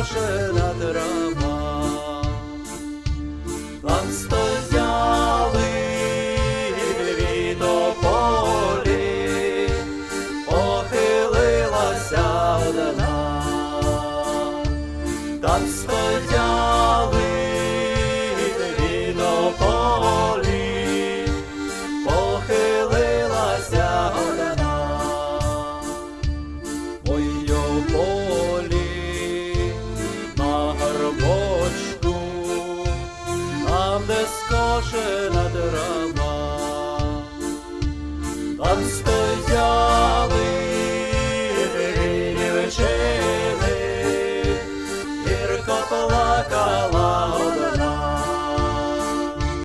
зрошена трава, Там стояли дві тополі, похилилася одна, там де скошена трава, там стояли вечини, гірко плакала.